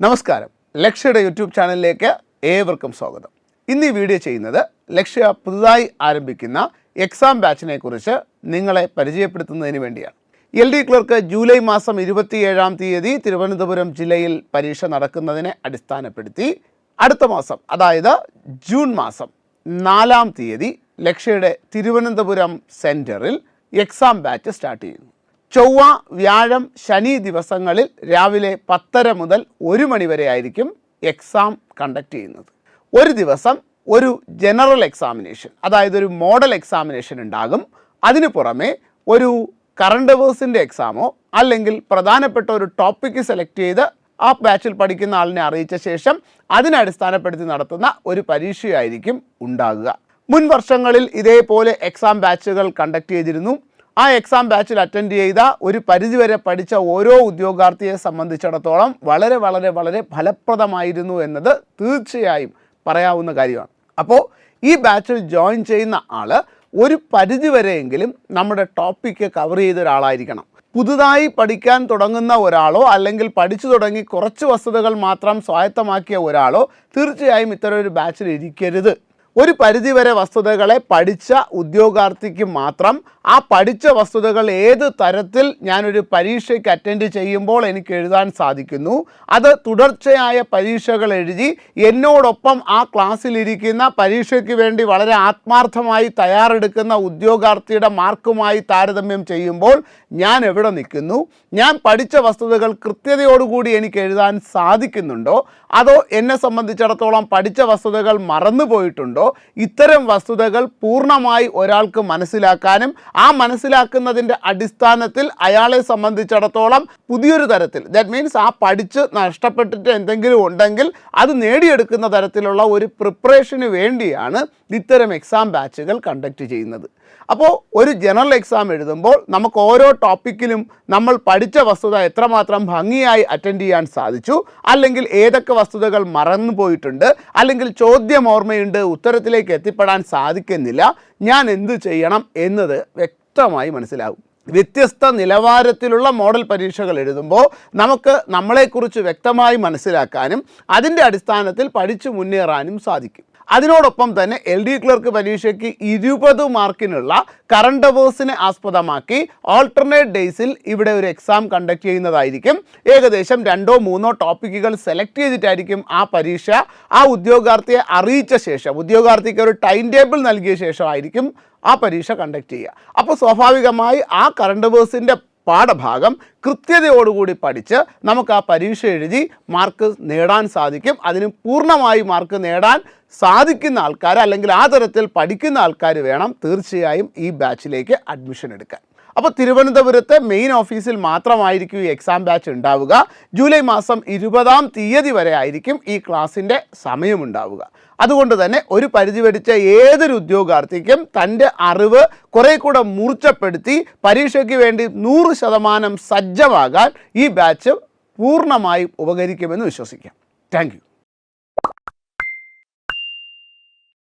നമസ്കാരം. ലക്ഷ്യയുടെ യൂട്യൂബ് ചാനലിലേക്ക് ഏവർക്കും സ്വാഗതം. ഇന്ന് ഈ വീഡിയോ ചെയ്യുന്നത് ലക്ഷ്യ പുതുതായി ആരംഭിക്കുന്ന എക്സാം ബാച്ചിനെ കുറിച്ച് നിങ്ങളെ പരിചയപ്പെടുത്തുന്നതിന് വേണ്ടിയാണ്. എൽ ഡി ക്ലർക്ക് ജൂലൈ മാസം ഇരുപത്തിയേഴാം തീയതി തിരുവനന്തപുരം ജില്ലയിൽ പരീക്ഷ നടക്കുന്നതിനെ അടിസ്ഥാനപ്പെടുത്തി അടുത്ത മാസം അതായത് ജൂൺ മാസം നാലാം തീയതി ലക്ഷ്യയുടെ തിരുവനന്തപുരം സെന്ററിൽ എക്സാം ബാച്ച് സ്റ്റാർട്ട് ചെയ്യുന്നു. ചൊവ്വ വ്യാഴം ശനി ദിവസങ്ങളിൽ രാവിലെ പത്തര മുതൽ ഒരു മണി വരെ ആയിരിക്കും എക്സാം കണ്ടക്ട് ചെയ്യുന്നത്. ഒരു ദിവസം ഒരു ജനറൽ എക്സാമിനേഷൻ അതായത് ഒരു മോഡൽ എക്സാമിനേഷൻ ഉണ്ടാകും. അതിനു പുറമെ ഒരു കറണ്ട് അവേഴ്സിന്റെ എക്സാമോ അല്ലെങ്കിൽ പ്രധാനപ്പെട്ട ഒരു ടോപ്പിക്ക് സെലക്ട് ചെയ്ത് ആ ബാച്ചിൽ പഠിക്കുന്ന ആളിനെ അറിയിച്ച ശേഷം അതിനെ അടിസ്ഥാനപ്പെടുത്തി നടത്തുന്ന ഒരു പരീക്ഷയായിരിക്കും ഉണ്ടാകുക. മുൻ വർഷങ്ങളിൽ ഇതേപോലെ എക്സാം ബാച്ചുകൾ കണ്ടക്ട് ചെയ്തിരുന്നു. ആ എക്സാം ബാച്ചിൽ അറ്റൻഡ് ചെയ്ത ഒരു പരിധിവരെ പഠിച്ച ഓരോ ഉദ്യോഗാർത്ഥിയെ സംബന്ധിച്ചിടത്തോളം വളരെ വളരെ വളരെ ഫലപ്രദമായിരുന്നു എന്നത് തീർച്ചയായും പറയാവുന്ന കാര്യമാണ്. അപ്പോൾ ഈ ബാച്ചിൽ ജോയിൻ ചെയ്യുന്ന ആൾ ഒരു പരിധിവരെയെങ്കിലും നമ്മുടെ ടോപ്പിക്ക് കവർ ചെയ്ത ഒരാളായിരിക്കണം. പുതുതായി പഠിക്കാൻ തുടങ്ങുന്ന ഒരാളോ അല്ലെങ്കിൽ പഠിച്ചു തുടങ്ങി കുറച്ച് വസ്തുതകൾ മാത്രം സ്വായത്തമാക്കിയ ഒരാളോ തീർച്ചയായും ഇത്തരം ഒരു ബാച്ചിൽ ഇരിക്കരുത്. ഒരു പരിധിവരെ വസ്തുതകളെ പഠിച്ച ഉദ്യോഗാർത്ഥിക്ക് മാത്രം ആ പഠിച്ച വസ്തുതകൾ ഏത് തരത്തിൽ ഞാനൊരു പരീക്ഷയ്ക്ക് അറ്റൻഡ് ചെയ്യുമ്പോൾ എനിക്ക് എഴുതാൻ സാധിക്കുന്നു അത് തുടർച്ചയായ പരീക്ഷകൾ എഴുതി എന്നോടൊപ്പം ആ ക്ലാസ്സിലിരിക്കുന്ന പരീക്ഷയ്ക്ക് വേണ്ടി വളരെ ആത്മാർത്ഥമായി തയ്യാറെടുക്കുന്ന ഉദ്യോഗാർത്ഥിയുടെ മാർക്കുമായി താരതമ്യം ചെയ്യുമ്പോൾ ഞാൻ എവിടെ നിൽക്കുന്നു ഞാൻ പഠിച്ച വസ്തുതകൾ കൃത്യതയോടുകൂടി എനിക്ക് എഴുതാൻ സാധിക്കുന്നുണ്ടോ അതോ എന്നെ സംബന്ധിച്ചിടത്തോളം പഠിച്ച വസ്തുതകൾ മറന്നു ഇത്തരം വസ്തുതകൾ പൂർണമായി ഒരാൾക്ക് മനസ്സിലാക്കാനും ആ മനസ്സിലാക്കുന്നതിന്റെ അടിസ്ഥാനത്തിൽ അയാളെ സംബന്ധിച്ചിടത്തോളം പുതിയൊരു തരത്തിൽ. ദാറ്റ് മീൻസ് ആ പഠിച്ച് നഷ്ടപ്പെട്ടിട്ട് എന്തെങ്കിലും ഉണ്ടെങ്കിൽ അത് നേടിയെടുക്കുന്ന തരത്തിലുള്ള ഒരു പ്രിപ്പറേഷന് വേണ്ടിയാണ് ഇത്തരം എക്സാം ബാച്ചുകൾ കണ്ടക്ട് ചെയ്യുന്നത്. അപ്പോൾ ഒരു ജനറൽ എക്സാം എഴുതുമ്പോൾ നമുക്ക് ഓരോ ടോപ്പിക്കിലും നമ്മൾ പഠിച്ച വസ്തുത എത്രമാത്രം ഭംഗിയായി അറ്റൻഡ് ചെയ്യാൻ സാധിച്ചു അല്ലെങ്കിൽ ഏതൊക്കെ വസ്തുതകൾ മറന്നു പോയിട്ടുണ്ട് അല്ലെങ്കിൽ ചോദ്യം ഓർമ്മയുണ്ട് ഉത്തരത്തിലേക്ക് എത്തിപ്പെടാൻ സാധിക്കുന്നില്ല ഞാൻ എന്തു ചെയ്യണം എന്നത് വ്യക്തമായി മനസ്സിലാകും. വ്യത്യസ്ത നിലവാരത്തിലുള്ള മോഡൽ പരീക്ഷകൾ എഴുതുമ്പോൾ നമുക്ക് നമ്മളെക്കുറിച്ച് വ്യക്തമായി മനസ്സിലാക്കാനും അതിന്റെ അടിസ്ഥാനത്തിൽ പഠിച്ചു മുന്നേറാനും സാധിക്കും. അതിനോടൊപ്പം തന്നെ എൽ ഡി ക്ലർക്ക് പരീക്ഷയ്ക്ക് ഇരുപത് മാർക്കിനുള്ള കറണ്ട് അവേഴ്സിനെ ആസ്പദമാക്കി ഓൾട്ടർനേറ്റ് ഡേയ്സിൽ ഇവിടെ ഒരു എക്സാം കണ്ടക്ട് ചെയ്യുന്നതായിരിക്കും. ഏകദേശം രണ്ടോ മൂന്നോ ടോപ്പിക്കുകൾ സെലക്ട് ചെയ്തിട്ടായിരിക്കും ആ പരീക്ഷ. ആ ഉദ്യോഗാർത്ഥിയെ അറിയിച്ച ശേഷം ഉദ്യോഗാർത്ഥിക്ക് ഒരു ടൈം ടേബിൾ നൽകിയ ശേഷമായിരിക്കും ആ പരീക്ഷ കണ്ടക്ട് ചെയ്യുക. അപ്പോൾ സ്വാഭാവികമായി ആ കറണ്ട് അവേഴ്സിന്റെ പാഠഭാഗം കൃത്യതയോടുകൂടി പഠിച്ച് നമുക്ക് ആ പരീക്ഷ എഴുതി മാർക്ക് നേടാൻ സാധിക്കും. അതിന് പൂർണമായി മാർക്ക് നേടാൻ സാധിക്കുന്ന ആൾക്കാർ അല്ലെങ്കിൽ ആ തരത്തിൽ പഠിക്കുന്ന ആൾക്കാർ വേണം തീർച്ചയായും ഈ ബാച്ചിലേക്ക് അഡ്മിഷൻ എടുക്കാൻ. അപ്പോൾ തിരുവനന്തപുരത്തെ മെയിൻ ഓഫീസിൽ മാത്രമായിരിക്കും ഈ എക്സാം ബാച്ച് ഉണ്ടാവുക. ജൂലൈ മാസം ഇരുപതാം തീയതി വരെ ആയിരിക്കും ഈ ക്ലാസ്സിന്റെ സമയമുണ്ടാവുക അതുകൊണ്ട് തന്നെ ഒരു പരിധി പഠിച്ച ഏതൊരു ഉദ്യോഗാർത്ഥിക്കും തന്റെ അറിവ് കുറേ കൂടെ മൂർച്ചപ്പെടുത്തി പരീക്ഷയ്ക്ക് വേണ്ടി നൂറ് ശതമാനം സജ്ജമാകാൻ ഈ ബാച്ച് പൂർണമായും ഉപകരിക്കുമെന്ന് വിശ്വസിക്കാം. താങ്ക്